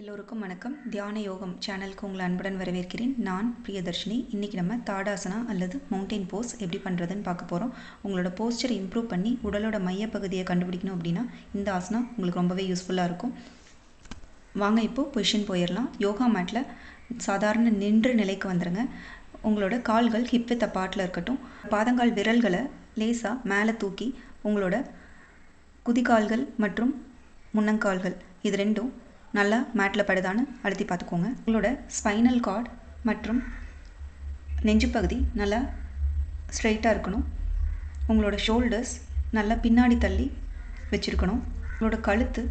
எல்லோருக்கும் வணக்கம். தியான யோகம் சேனலுக்கு உங்களை அன்புடன் வரவேற்கிறேன். நான் பிரியதர்ஷினி. இன்றைக்கி நம்ம தாடாசனா அல்லது மவுண்டெயின் போஸ் எப்படி பண்ணுறதுன்னு பார்க்க போகிறோம் உங்களோட போஸ்டரை இம்ப்ரூவ் பண்ணி உடலோட மையப்பகுதியை கண்டுபிடிக்கணும் அப்படின்னா இந்த ஆசனா உங்களுக்கு ரொம்பவே யூஸ்ஃபுல்லாக இருக்கும். வாங்க இப்போது பொசிஷன் போயிடலாம். யோகா மேட்டில் சாதாரண நின்று நிலைக்கு வந்துடுங்க உங்களோட கால்கள் ஹிப் வித் பாட்டில் இருக்கட்டும். பாதங்கால் விரல்களை லேசாக மேலே தூக்கி உங்களோட குதிகால்கள் மற்றும் முன்னங்கால்கள் இது ரெண்டும் நல்லா மேட்டில் படுதான்னு அழுத்தி பார்த்துக்கோங்க. உங்களோட ஸ்பைனல் கார்ட் மற்றும் நெஞ்சு பகுதி நல்லா ஸ்ட்ரைட்டாக இருக்கணும். உங்களோட ஷோல்டர்ஸ் நல்லா பின்னாடி தள்ளி வச்சுருக்கணும். உங்களோட கழுத்து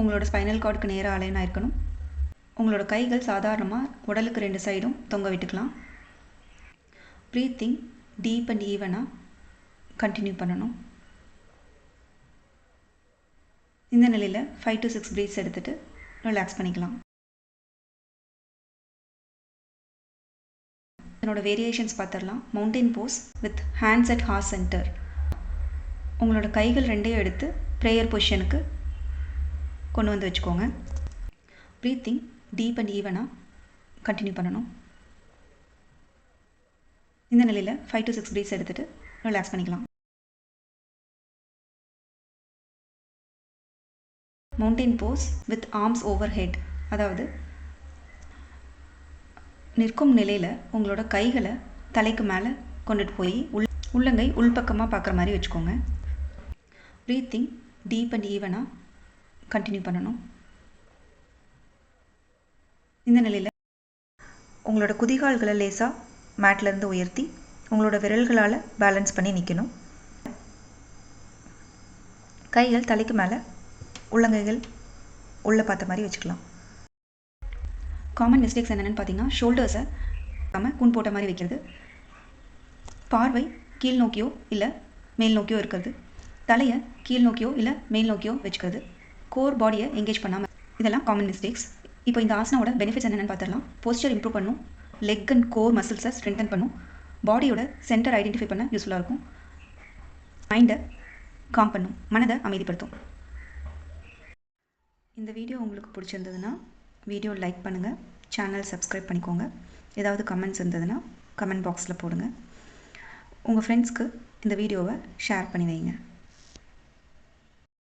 உங்களோட ஸ்பைனல் கார்டுக்கு நேராக அலைனாக இருக்கணும். உங்களோட கைகள் சாதாரணமாக உடலுக்கு ரெண்டு சைடும் தொங்க விட்டுக்கலாம். ப்ரீத்திங் டீப் அண்ட் ஈவனாக கண்டினியூ பண்ணணும். இந்த நிலையில் ஃபைவ் டு சிக்ஸ் ப்ரீத்ஸ் எடுத்துகிட்டு ரிலாக்ஸ் பண்ணிக்கலாம். இதனோட வேரியேஷன்ஸ் பார்த்துடலாம் mountain pose with hands at heart center உங்களோட கைகள் ரெண்டையும் எடுத்து ப்ரேயர் பொசிஷனுக்கு கொண்டு வந்து வச்சுக்கோங்க. ப்ரீத்திங் டீப் அண்ட் ஈவனாக கண்டினியூ பண்ணணும். இந்த நிலையில் ஃபைவ் டு சிக்ஸ் ப்ரீத்ஸ் எடுத்துகிட்டு ரிலாக்ஸ் பண்ணிக்கலாம். Mountain pose with arms over head அதாவது நிற்கும் நிலையில் உங்களோட கைகளை தலைக்கு மேலே கொண்டுட்டு போய் உள் உள்ளங்கை உள்பக்கமாக பார்க்குற மாதிரி வச்சுக்கோங்க. ப்ரீத்திங் டீப் அண்ட் ஈவனாக கண்டினியூ பண்ணணும். இந்த நிலையில் உங்களோட குதிகால்களை லேசாக மேட்லேருந்து உயர்த்தி உங்களோட விரல்களால் பேலன்ஸ் பண்ணி நிற்கணும் கைகள் தலைக்கு மேலே உள்ளங்கைகள் உள்ளே பார்த்த மாதிரி வச்சுக்கலாம். காமன் மிஸ்டேக்ஸ் என்னென்னு பார்த்தீங்கன்னா ஷோல்டர்ஸை நம்ம கூன் போட்ட மாதிரி வைக்கிறது. பார்வை கீழ் நோக்கியோ இல்லை மேல் நோக்கியோ இருக்கிறது. தலையை கீழ் நோக்கியோ இல்லை மேல் நோக்கியோ வச்சுக்கிறது. கோர் பாடியை எங்கேஜ் பண்ணாமல் இதெல்லாம் காமன் மிஸ்டேக்ஸ் இப்போ இந்த ஆசனாவோட பெனிஃபிட்ஸ் என்னென்னு பார்த்துடலாம். போஸ்டர் இம்ப்ரூவ் பண்ணும். லெக் அண்ட் கோர் மசில்ஸை ஸ்ட்ரென்தன் பண்ணும். பாடியோட சென்டர் ஐடென்டிஃபை பண்ண யூஸ்ஃபுல்லாக இருக்கும். மைண்டை காம் பண்ணும். மனதை அமைதிப்படுத்தும். இந்த வீடியோ உங்களுக்கு பிடிச்சிருந்ததுன்னா வீடியோ லைக் பண்ணுங்கள் சேனல் சப்ஸ்கிரைப் பண்ணிக்கோங்க. ஏதாவது கமெண்ட்ஸ் இருந்ததுன்னா கமெண்ட் பாக்ஸில் போடுங்க. உங்கள் ஃப்ரெண்ட்ஸ்க்கு இந்த வீடியோவை ஷேர் பண்ணி வைங்க.